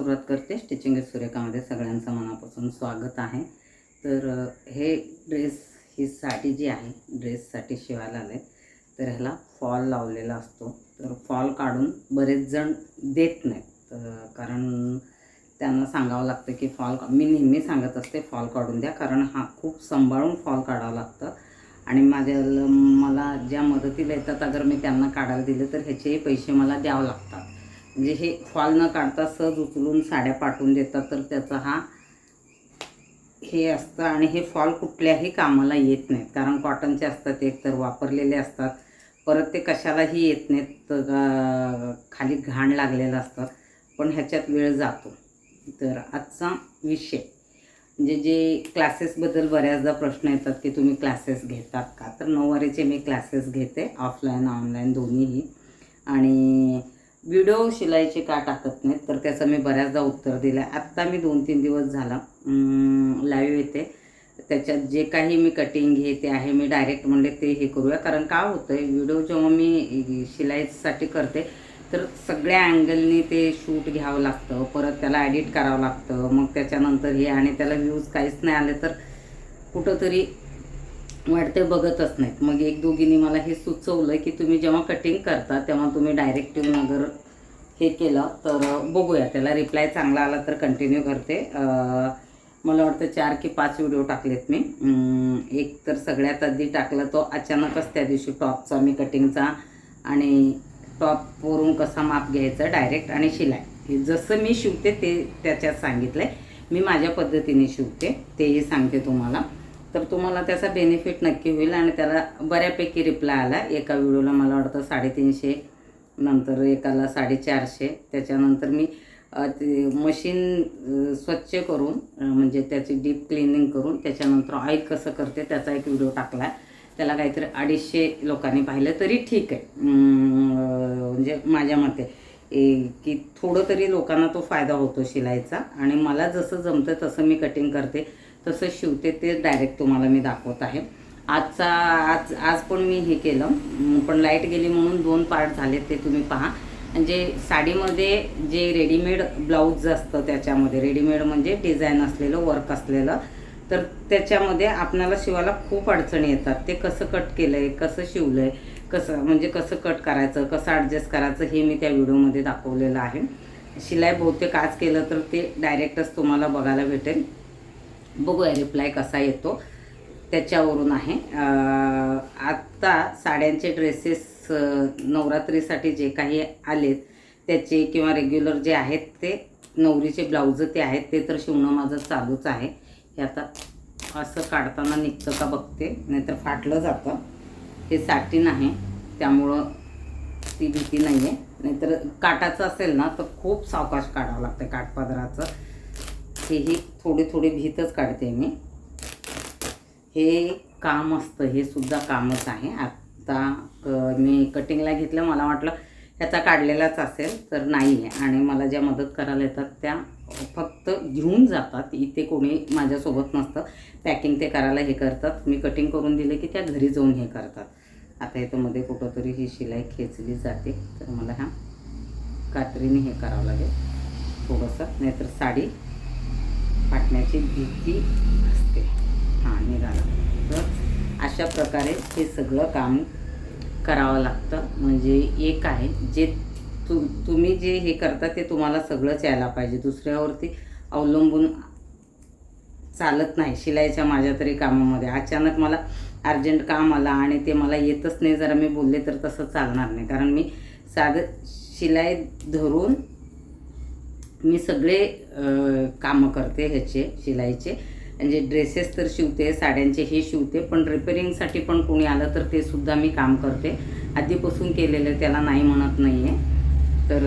सुरुवात करते. Stitching with सूर्यकामध्ये सगळ्यांचं मनापासून स्वागत आहे. तर हे ड्रेस ही साडी जी आहे ड्रेससाठी शिवायला आले तर ह्याला फॉल लावलेला असतो. तर फॉल काढून बरेच जण देत नाहीत. कारण त्यांना सांगावं लागतं की फॉल मी नेहमी सांगत असते फॉल काढून द्या. कारण हा खूप सांभाळून फॉल काढावं लागतं. आणि माझ्या मला ज्या मदतीला येतात अगर मी त्यांना काढायला दिले तर ह्याचेही पैसे मला द्यावं लागतात. म्हणजे हे फॉल न काढता सहज उचलून साड्या पाठवून देतात तर त्याचा हा हे असतं. आणि हे फॉल कुठल्याही कामाला येत नाहीत कारण कॉटनचे असतात एक तर वापरलेले असतात. परत ते कशालाही येत नाहीत खाली घाण लागलेलं असतं. पण ह्याच्यात वेळ जातो. तर आजचा विषय म्हणजे जे क्लासेसबद्दल बऱ्याचदा प्रश्न येतात की तुम्ही क्लासेस घेतात का? तर नऊवारीचे मी क्लासेस घेते ऑफलाईन ऑनलाईन दोन्हीही. आणि व्हिडिओ शिलाईचे का टाकत नाहीत? तर त्याचं मी बऱ्याचदा उत्तर दिलं आहे आत्ता मी दोन तीन दिवस झाला लाईव्ह येते. त्याच्यात जे काही मी कटिंग हे ते आहे मी डायरेक्ट म्हणले ते हे करूया. कारण काय होतं आहे व्हिडिओ जेव्हा मी शिलाईसाठी करते तर सगळ्या अँगलनी ते शूट घ्यावं लागतं परत त्याला ॲडिट करावं लागतं. मग त्याच्यानंतर हे आणि त्याला व्ह्यूज काहीच नाही आले तर कुठंतरी वाटते बघतच नाहीत. मग एक दोघींनी मला हे सुचवलं की तुम्ही जेव्हा कटिंग करता तेव्हा तुम्ही डायरेक्ट येऊन अगर हे केलं तर बघूया. त्याला रिप्लाय चांगला आला तर कंटिन्यू करते. मला वाटतं चार की पाच व्हिडिओ टाकलेत मी. एक तर सगळ्यात आधी टाकला तो अचानकच त्या दिवशी टॉपचा मी कटिंगचा आणि टॉपवरून कसा माप घ्यायचा डायरेक्ट आणि शिलाई. हे जसं मी शिवते ते त्याच्यात सांगितलं आहे मी माझ्या पद्धतीने शिवते तेही सांगते तुम्हाला. तर तुम्हाला त्याचा बेनिफिट नक्की होईल आणि त्याला बऱ्यापैकी रिप्लाय आला. एका व्हिडिओला मला वाटतं साडेतीनशे नंतर एकाला साडेचारशे. त्याच्यानंतर मी ते मशीन स्वच्छ करून म्हणजे त्याची डीप क्लिनिंग करून त्याच्यानंतर ऑइल कसं करते त्याचा एक व्हिडिओ टाकला. आहे त्याला काहीतरी अडीचशे लोकांनी पाहिलं तरी ठीक आहे. म्हणजे माझ्या मते की थोडं तरी लोकांना तो फायदा होतो शिलाईचा. आणि मला जसं जमतं तसं मी कटिंग करते. तसं शिवते ते डायरेक्ट तुम्हाला मी दाखवत आहे. आजचा आज आज पण मी हे केलं. पण लाइट गेली म्हणून दोन पार्ट झाले ते तुम्ही पहा. म्हणजे साडीमध्ये जे रेडीमेड ब्लाऊज असतं त्याच्यामध्ये रेडीमेड म्हणजे डिझाईन असलेलं वर्क असलेलं तर त्याच्यामध्ये आपणाला शिवायला खूप अडचणी येतात. ते कसं कट केलं आहे कसं शिवलं आहे कसं म्हणजे कसं कट करायचं कसं ॲडजस्ट करायचं हे मी त्या व्हिडिओमध्ये दाखवलेलं आहे. शिलाई बहुतेक आज केलं तर ते डायरेक्टच तुम्हाला बघायला भेटेल. बघूया रिप्लाय कसा येतो. त्याच्यावरून आहे. आत्ता साड्यांचे ड्रेसेस नवरात्रीसाठी जे काही आलेत त्याचे किंवा रेग्युलर जे आहेत ते नवरीचे ब्लाऊज ते आहेत ते तर शिवणं माझं चालूच आहे. हे आता असं काढताना निघतं का बघते. नाहीतर फाटलं जातं. हे साटीन आहे. त्यामुळं ती भीती नाही आहे नाहीतर काटाचं असेल ना तर खूप सावकाश काढावं लागतं काठपदराचं. हेही थोडी थोडी भीतच काढते मी. हे काम असतं हे सुद्धा कामच आहे. आत्ता क- मी कटिंगला घेतलं मला वाटलं ह्याचा काढलेलाच असेल तर नाही आहे आणि मला ज्या मदत करायला येतात त्या फक्त घेऊन जातात. इथे कोणी माझ्यासोबत नसतं. पॅकिंग ते करायला हे करतात. मी कटिंग करून दिले की त्या घरी जाऊन हे करतात. आता इथं मध्ये कुठंतरी ही शिलाई खेचली जाते. तर मला ह्या कात्रीने हे करावं लागेल. थोडंसं नाहीतर साडी फाटण्याची भीती असते. हां निघाला. तर अशा प्रकारे हे सगळं काम करावं लागतं. म्हणजे एक आहे जे तु तुम्ही जे हे करता ते तुम्हाला सगळंच यायला पाहिजे. दुसऱ्यावरती अवलंबून चालत नाही. शिलाईच्या माझ्या तरी कामामध्ये. अचानक मला अर्जंट काम आला आणि ते मला येतच नाही. जरा मी बोलले तर तसं चालणार नाही. कारण मी साधं शिलाई धरून मी सगळे कामं करते ह्याचे शिलाईचे. म्हणजे ड्रेसेस तर शिवते साड्यांचे हे शिवते पण रिपेरिंगसाठी पण कोणी आलं तर ते सुद्धा मी काम करते. आधीपासून केलेलं त्याला नाही म्हणत नाही आहे तर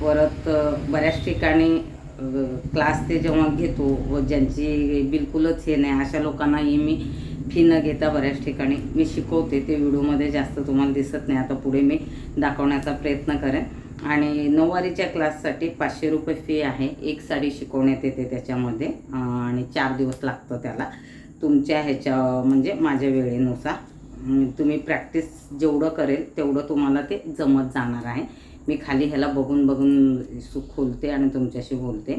परत बऱ्याच ठिकाणी क्लास ते जेव्हा घेतो व ज्यांची बिलकुलच हे नाही अशा लोकांनाही मी फी न घेता बऱ्याच ठिकाणी मी शिकवते. ते व्हिडिओमध्ये जास्त तुम्हाला दिसत नाही. आता पुढे मी दाखवण्याचा प्रयत्न करेन. आणि नऊवारीच्या क्लाससाठी पाचशे रुपये फी आहे. एक साडी शिकवण्यात येते त्याच्यामध्ये आणि चार दिवस लागतं त्याला. तुमच्या ह्याच्या म्हणजे माझ्या वेळेनुसार. तुम्ही प्रॅक्टिस जेवढं करेल तेवढं तुम्हाला ते जमत जाणार आहे. मी खाली ह्याला बघून बघून सु खोलते आणि तुमच्याशी बोलते.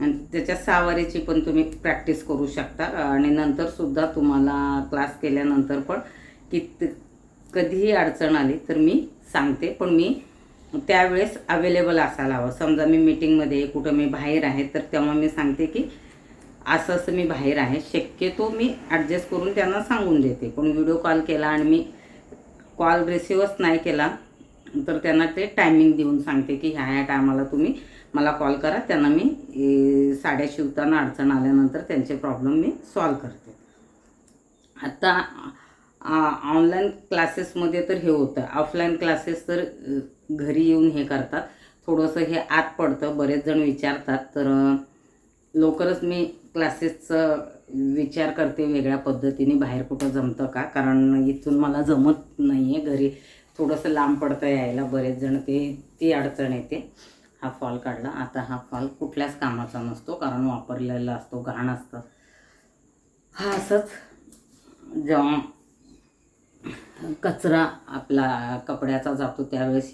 आणि त्याच्या सहावारीची पण तुम्ही प्रॅक्टिस करू शकता. आणि नंतरसुद्धा तुम्हाला क्लास केल्यानंतर पण कित कधीही अडचण आली तर मी सांगते. पण मी त्यावेळेस अवेलेबल असायला हवं. समजा मी मीटिंगमध्ये कुठं मी बाहेर आहे तर तेव्हा मी सांगते की असं असं मी बाहेर आहे. शक्यतो मी ॲडजस्ट करून त्यांना सांगून देते. पण व्हिडिओ कॉल केला आणि मी कॉल रिसिव्हच नाही केला तर त्यांना ते टायमिंग देऊन सांगते की ह्या ह्या टायमाला तुम्ही मला कॉल करा. त्यांना मी साड्या शिवताना अडचण आल्यानंतर त्यांचे प्रॉब्लेम मी सॉल्व करते. आता ऑनलाईन क्लासेसमध्ये तर हे होतं. ऑफलाईन क्लासेस तर घरी येऊन हे करतात. थोडंसं हे आत पडतं. बरेच जण विचारतात. तर लवकरच मी क्लासेसचं विचार करते वेगळ्या पद्धतीने. बाहेर कुठं जमतं का? कारण इथून मला जमत नाही आहे घरी. थोडंसं लांब पडतं यायला. बरेच जण ते ती अडचण येते. हा फॉल काढला. आता हा फॉल कुठल्याच कामाचा नसतो. कारण वापरलेला असतो. घाण असतं. हा असंच. जेव्हा कचरा आपला कपड्याचा जातो त्यावेळेस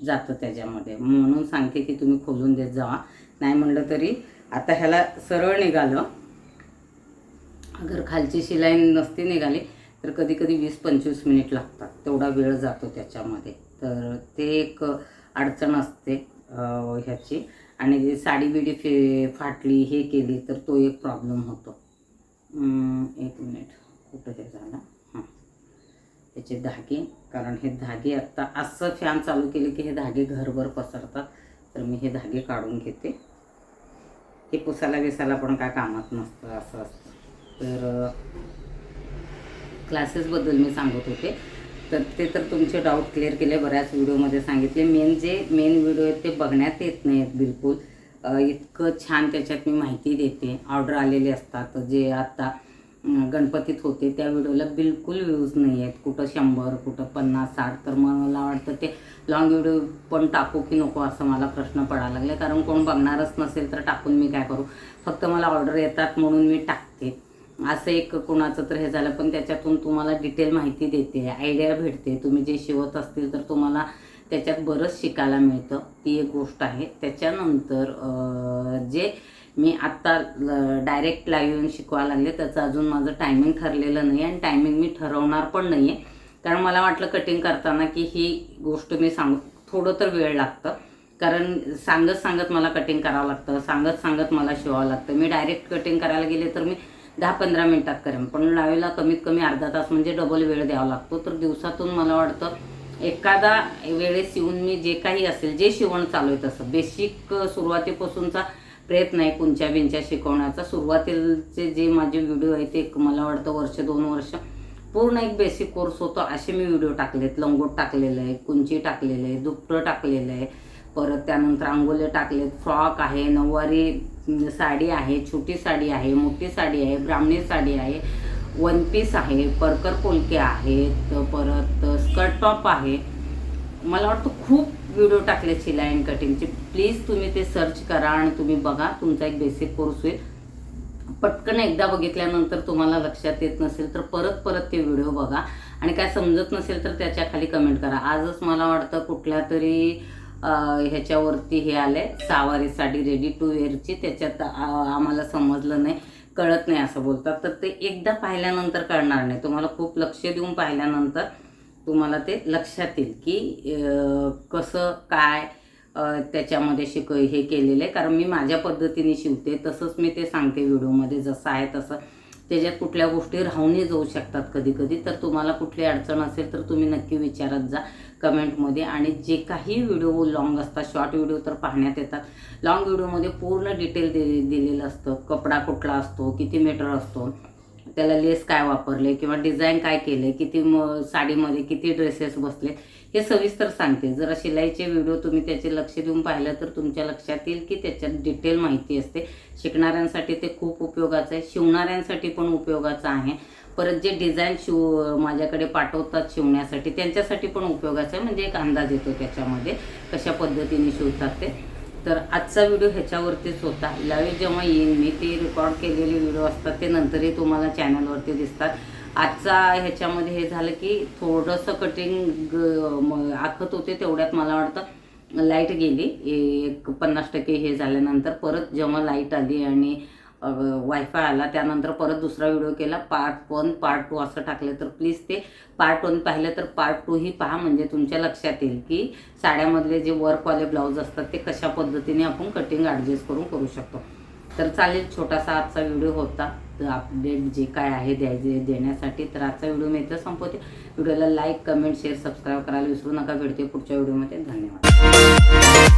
जातं त्याच्यामध्ये. म्हणून सांगते की तुम्ही खोलून देत जावा. नाही म्हणलं तरी आता ह्याला सरळ निघालं. अगर खालची शिलाई नसती निघाली तर कधी कधी वीस पंचवीस मिनिट लागतात. तेवढा वेळ जातो त्याच्यामध्ये. तर ते एक अडचण असते ह्याची. आणि साडी बिडी फे फाटली हे केली तर तो एक प्रॉब्लेम होतो अं, एक मिनिट कुठं ते झालं हां त्याचे धागे कारण हे धागे आत्ता असं फॅन चालू केले की हे धागे घरभर पसरतात. तर मी हे धागे काढून घेते. हे पुसायला बिसायला पण काय कामात नसतं असं असतं. तर क्लासेसबद्दल मी सांगत होते. तर ते तर तुमचे डाऊट क्लिअर केले बऱ्याच व्हिडिओमध्ये सांगितले. मेन जे मेन व्हिडिओ आहेत ते बघण्यात येत नाहीत बिलकुल. इतकं छान त्याच्यात मी माहिती देते. ऑर्डर आलेले असतात. जे आत्ता गणपतीत होते. त्या व्हिडिओला बिलकुल व्ह्यूज नाही आहेत कुठं शंभर कुठं पन्नास साठ. तर मग मला वाटतं ते लॉंग व्हिडिओ पण टाकू की नको असं मला प्रश्न पडायला लागले. कारण कोण बघणारच नसेल तर टाकून मी काय करू? फक्त मला ऑर्डर येतात म्हणून मी टाकते. असं एक कोणाचं तर हे झालं. पण त्याच्यातून तुम्हाला डिटेल माहिती देते. आयडिया भेटते. तुम्ही जे शिवत असतील तर तुम्हाला त्याच्यात बरंच शिकायला मिळतं. ती एक गोष्ट आहे. त्याच्यानंतर जे मी आत्ता डायरेक्ट लाईव्ह येऊन शिकवायला लागले. त्याचं अजून माझं टायमिंग ठरलेलं नाही आणि टायमिंग मी ठरवणार पण नाही आहे कारण मला वाटलं कटिंग करताना की ही गोष्ट मी सांग थोडं तर वेळ लागतं. कारण सांगत सांगत मला कटिंग करावं लागतं सांगत सांगत मला शिवावं लागतं. मी डायरेक्ट कटिंग करायला गेले तर मी दहा पंधरा मिनटात करेन. पण लाईव्हला कमीत कमी अर्धा तास म्हणजे डबल वेळ द्यावा लागतो. तर दिवसातून मला वाटतं एखादा वेळेस येऊन मी जे काही असेल जे शिवण चालू आहे तसं. बेसिक सुरुवातीपासूनचा प्रयत्न आहे कुंच्या बिंच्या शिकवण्याचा. सुरुवातीचे जे माझे व्हिडिओ आहेत ते एक मला वाटतं वर्ष दोन वर्ष पूर्ण एक बेसिक कोर्स होतो. असे मी व्हिडिओ टाकलेत. लंगोट टाकलेलं आहे कुंची टाकलेलं आहे दुपटं टाकलेलं आहे. परत त्यानंतर अंगोले टाकलेत. फ्रॉक आहे नऊवारी साडी आहे छोटी साडी आहे मोठी साडी आहे ब्राह्मणी साडी आहे वन पीस आहे परकर पोलके आहेत परत स्कर्ट टॉप आहे. मला वाटतं खूप व्हिडिओ टाकले शिलाईन कटिंगचे प्लीज तुम्ही ते सर्च करा आणि तुम्ही बघा तुमचा एक बेसिक कोर्स होईल. पटकन एकदा बघितल्यानंतर तुम्हाला लक्षात येत नसेल तर परत परत ते व्हिडिओ बघा. आणि काय समजत नसेल तर त्याच्याखाली कमेंट करा. आजच मला वाटतं कुठल्या तरी ह्याच्यावरती हे आलंय. सहावारी साडी रेडी टू वेअरची त्याच्यात आम्हाला समजलं नाही कळत नाही असं बोलतात. तर ते एकदा पाहिल्यानंतर कळणार नाही. तुम्हाला खूप लक्ष देऊन पाहिल्यानंतर तुम्हाला ते लक्षात येईल की कसं काय त्याच्यामध्ये शिक हे केलेलं आहे. कारण मी माझ्या पद्धतीने शिवते तसंच मी ते सांगते व्हिडिओमध्ये जसं आहे तसं. त्याच्यात कुठल्या गोष्टी राहूनही जाऊ शकतात कधी कधी तर तुम्हाला कुठली अडचण असेल तर तुम्ही नक्की विचारत जा कमेंटमध्ये. आणि जे काही व्हिडिओ लॉंग असतात शॉर्ट व्हिडिओ तर पाहण्यात येतात. लॉंग व्हिडिओमध्ये पूर्ण डिटेल दि दिलेलं असतं. कपडा कुठला असतो किती मीटर असतो त्याला लेस काय वापरले किंवा डिझाईन काय केले किती म साडीमध्ये किती ड्रेसेस बसले हे सविस्तर सांगते. जरा शिलाईचे व्हिडिओ तुम्ही त्याचे लक्ष देऊन पाहिलं तर तुमच्या लक्षात येईल की त्याच्यात डिटेल माहिती असते. शिकणाऱ्यांसाठी ते खूप उपयोगाचं आहे. शिवणाऱ्यांसाठी पण उपयोगाचं आहे. परत जे डिझाईन शिव माझ्याकडे पाठवतात शिवण्यासाठी त्यांच्यासाठी पण उपयोगाचं आहे. म्हणजे एक अंदाज येतो त्याच्यामध्ये कशा पद्धतीने शिवतात ते. तर आजचा व्हिडिओ ह्याच्यावरतीच होता. लाईव्ह जेव्हा येईन मी ते रेकॉर्ड केलेले व्हिडिओ असतात ते नंतरही तुम्हाला चॅनलवरती दिसतात. आजचा ह्याच्यामध्ये हे झालं की थोडंसं कटिंग आखत होते तेवढ्यात मला वाटतं लाइट गेली. एक पन्नास टक्के हे झाल्यानंतर परत जेव्हा लाइट आली आणि वायफाय आला त्यानंतर परत दुसरा व्हिडिओ केला पार्ट वन पार्ट टू असं टाकलं. तर प्लीज ते पार्ट वन पाहिलं तर पार्ट टू ही पहा म्हणजे तुमच्या लक्षात येईल की साड्यामधले जे वर्कवाले ब्लाऊज असतात ते कशा पद्धतीने आपण कटिंग ॲडजस्ट करून करू शकतो. तर चालेल छोटासा आजचा व्हिडिओ होता. तर अपडेट जे काय आहे द्यायचे देण्यासाठी तर आजचा व्हिडिओ मी इथं संपवते. व्हिडिओला लाईक कमेंट शेअर सबस्क्राईब करायला विसरू नका. भेटते पुढच्या व्हिडिओमध्ये धन्यवाद.